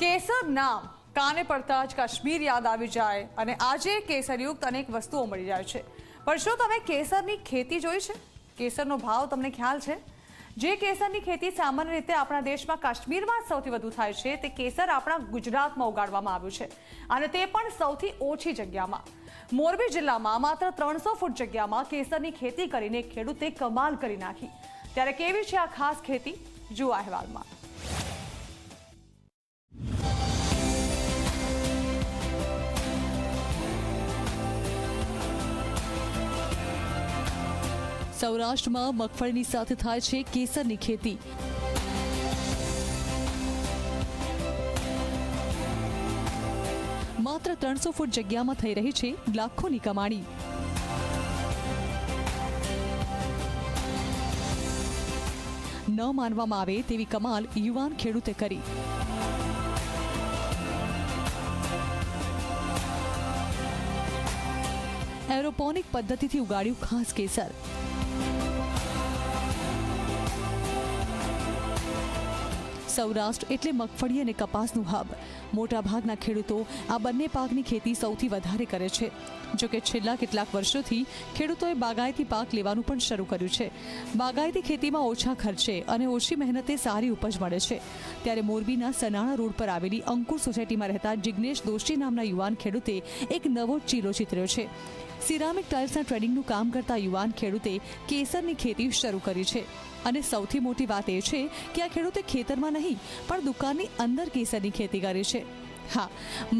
કેસર નામ કાને પડતા જ કાશ્મીર યાદ આવી જાય અને આજે કેસરયુક્ત અનેક વસ્તુઓ મળી જાય છે. પણ શું તમે કેસરની ખેતી જોઈ છે? કેસરનો ભાવ તમને ખ્યાલ છે? જે કેસરની ખેતી સામાન્ય રીતે આપણા દેશમાં કાશ્મીરમાં સૌથી વધુ થાય છે, તે કેસર આપણા ગુજરાતમાં ઉગાડવામાં આવ્યું છે. અને તે પણ સૌથી ઓછી જગ્યામાં. મોરબી જિલ્લામાં માત્ર ત્રણસો ફૂટ જગ્યામાં કેસરની ખેતી કરીને ખેડૂતે કમાલ કરી નાખી. ત્યારે કેવી છે આ ખાસ ખેતી? જુઓ અહેવાલમાં. સૌરાષ્ટ્રમાં મગફળીની સાથે થાય છે કેસરની ખેતી. માત્ર ત્રણસો ફૂટ જગ્યામાં થઈ રહી છે લાખોની કમાણી. ન માનવામાં આવે તેવી કમાલ યુવાન ખેડૂતે કરી. એરોપોનિક પદ્ધતિથી ઉગાડ્યું ખાસ કેસર. સૌરાષ્ટ્ર એટલે મગફળી અને કપાસનું હબ મોટાભાગના ખેડૂતો આ બંને પાકની ખેતી સૌથી વધારે કરે છે. જોકે છેલ્લા કેટલાક વર્ષોથી ખેડૂતોએ બાગાયતી પાક લેવાનું પણ શરૂ કર્યું છે. બાગાયતી ખેતીમાં ઓછા ખર્ચે અને ઓછી મહેનતે સારી ઉપજ મળે છે. ત્યારે મોરબીના સનાળા રોડ પર આવેલી અંકુર સોસાયટીમાં રહેતા જિગ્નેશ દોશી નામના યુવાન ખેડૂતે એક નવો ચીલો ચિતર્યો છે. સિરામિક ટાઇલ્સના ટ્રેડિંગનું કામ કરતા યુવાન ખેડૂતે કેસરની ખેતી શરૂ કરી છે. અને સૌથી મોટી વાત એ છે કે આ ખેડૂતે ખેતરમાં નહીં પણ દુકાનની અંદર કેસરની ખેતી કરી છે. હા,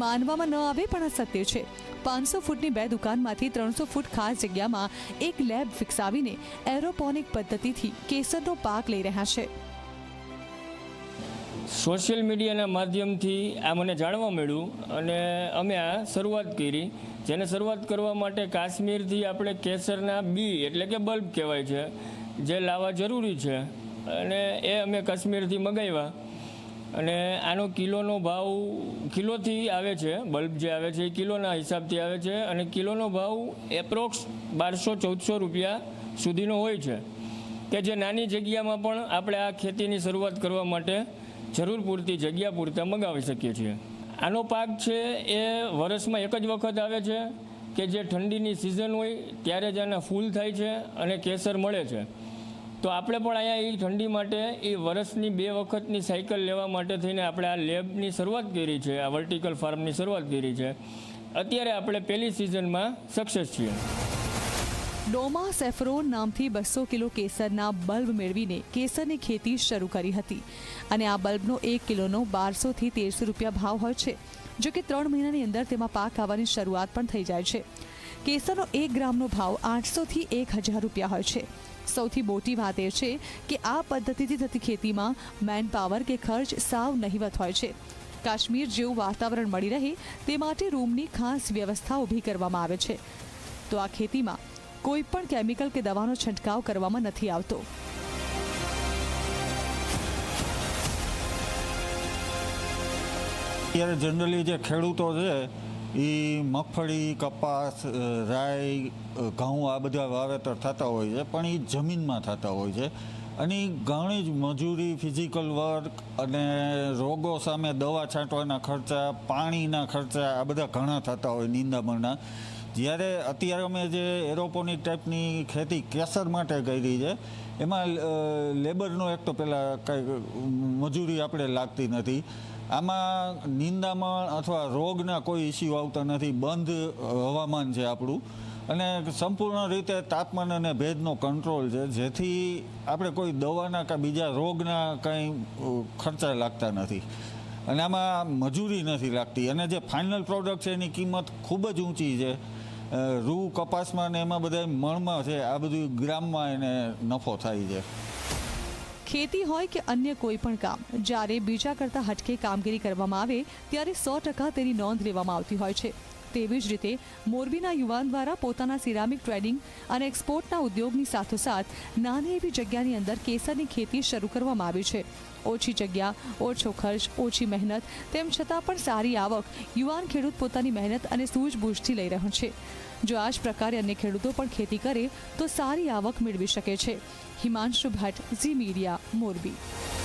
માનવામાં ન આવે પણ આ સત્ય છે. પાંચસો ફૂટની બે દુકાનમાંથી ત્રણસો ફૂટ ખાસ જગ્યામાં એક લેબ વિકસાવીને એરોપોનિક પદ્ધતિથી કેસરનો પાક લઈ રહ્યા છે. સોશિયલ મીડિયાના માધ્યમથી આ મને જાણવા મળ્યું અને અમે આ શરૂઆત કરી, જેને શરૂઆત કરવા માટે કાશ્મીરથી આપણે કેસરના બી એટલે કે બલ્બ કહેવાય છે, જે લાવવા જરૂરી છે. અને એ અમે કાશ્મીરથી મગાવ્યા. અને આનો કિલોનો ભાવ કિલોથી આવે છે, બલ્બ જે આવે છે એ કિલોના હિસાબથી આવે છે અને કિલોનો ભાવ એપ્રોક્સ બારસો ચૌદસો રૂપિયા સુધીનો હોય છે. કે જે નાની જગ્યામાં પણ આપણે આ ખેતીની શરૂઆત કરવા માટે જરૂર પૂરતી જગ્યા પૂરતા મગાવી શકીએ છીએ. આનો પાક છે એ વર્ષમાં એક જ વખત આવે છે કે જે ઠંડીની સિઝન હોય ત્યારે જ આના ફૂલ થાય છે અને કેસર મળે છે. તો આપણે પણ અહીંયા એ ઠંડી માટે એ વર્ષની બે વખતની સાયકલ લેવા માટે થઈને આપણે આ લેબની શરૂઆત કરી છે, આ વર્ટિકલ ફાર્મની શરૂઆત કરી છે. અત્યારે આપણે પહેલી સિઝનમાં સક્સેસ છીએ. ડોમા સેફરોન નામથી બસો કિલો કેસરના બલ્બ મેળવીને કેસરની ખેતી શરૂ કરી હતી. અને આ બલ્બનો એક કિલોનો બારસોથી તેરસો રૂપિયા ભાવ હોય છે જો કે ત્રણ મહિનાની અંદર તેમાં પાક આવવાની શરૂઆત પણ થઈ જાય છે. કેસરનો એક ગ્રામનો ભાવ આઠસોથી એક હજાર રૂપિયા હોય છે. સૌથી મોટી વાત એ છે કે આ પદ્ધતિથી થતી ખેતીમાં મેન પાવર કે ખર્ચ સાવ નહીવત હોય છે. કાશ્મીર જેવું વાતાવરણ મળી રહે તે માટે રૂમની ખાસ વ્યવસ્થા ઊભી કરવામાં આવે છે. તો આ ખેતીમાં કોઈ પણ કેમિકલ કે દવાનો છંટકાવ કરવામાં નથી આવતો. અત્યારે જનરલી જે ખેડૂતો છે એ મગફળી, કપાસ રાઈ ઘઉં આ બધા વાવેતર થતા હોય છે, પણ એ જમીનમાં થતા હોય છે. અને ઘણી જ મજૂરી, ફિઝિકલ વર્ક અને રોગો સામે દવા છાંટવાના ખર્ચા, પાણીના ખર્ચા આ બધા ઘણા થતા હોય નિંદામણના. જ્યારે અત્યારે અમે જે એરોપોનિક ટાઈપની ખેતી કેસર માટે કરી છે એમાં લેબરનો એક તો પહેલાં કાંઈ મજૂરી આપણે લાગતી નથી. આમાં નિંદામણ અથવા રોગના કોઈ ઇસ્યુ આવતા નથી. બંધ હવામાન છે આપણું. અને સંપૂર્ણ રીતે તાપમાન અને ભેજનો કંટ્રોલ છે. જેથી આપણે કોઈ દવાના કે બીજા રોગના કંઈ ખર્ચા લાગતા નથી. અને આમાં મજૂરી નથી લાગતી. અને જે ફાઇનલ પ્રોડક્ટ છે એની કિંમત ખૂબ જ ઊંચી છે. રૂ કપાસમાં ને એમાં બધા મણમાં છે, આ બધું ગ્રામમાં એને નફો થાય છે. ખેતી હોય કે અન્ય કોઈ પણ કામ, જ્યારે બીજા કરતા હટકે કામગીરી કરવામાં આવે, ત્યારે સો ટકા તેની નોંધ લેવામાં આવતી હોય છે. તેવી જ રીતે મોરબીના યુવાન દ્વારા પોતાના સિરામિક ટ્રેડિંગ અને એક્સપોર્ટના ઉદ્યોગની સાથોસાથ નાની એવી જગ્યાની અંદર કેસરની ખેતી શરૂ કરવામાં આવી છે. ઓછી જગ્યા, ઓછો ખર્ચ, ઓછી મહેનત, તેમ છતાં પણ સારી આવક યુવાન ખેડૂત પોતાની મહેનત અને સૂઝબૂઝથી લઈ રહ્યો છે. જો આ જ પ્રકારે અન્ય ખેડૂતો પણ ખેતી કરે, તો સારી આવક મેળવી શકે છે. હિમાંશુ ભટ્ટ, ઝી મીડિયા, મોરબી.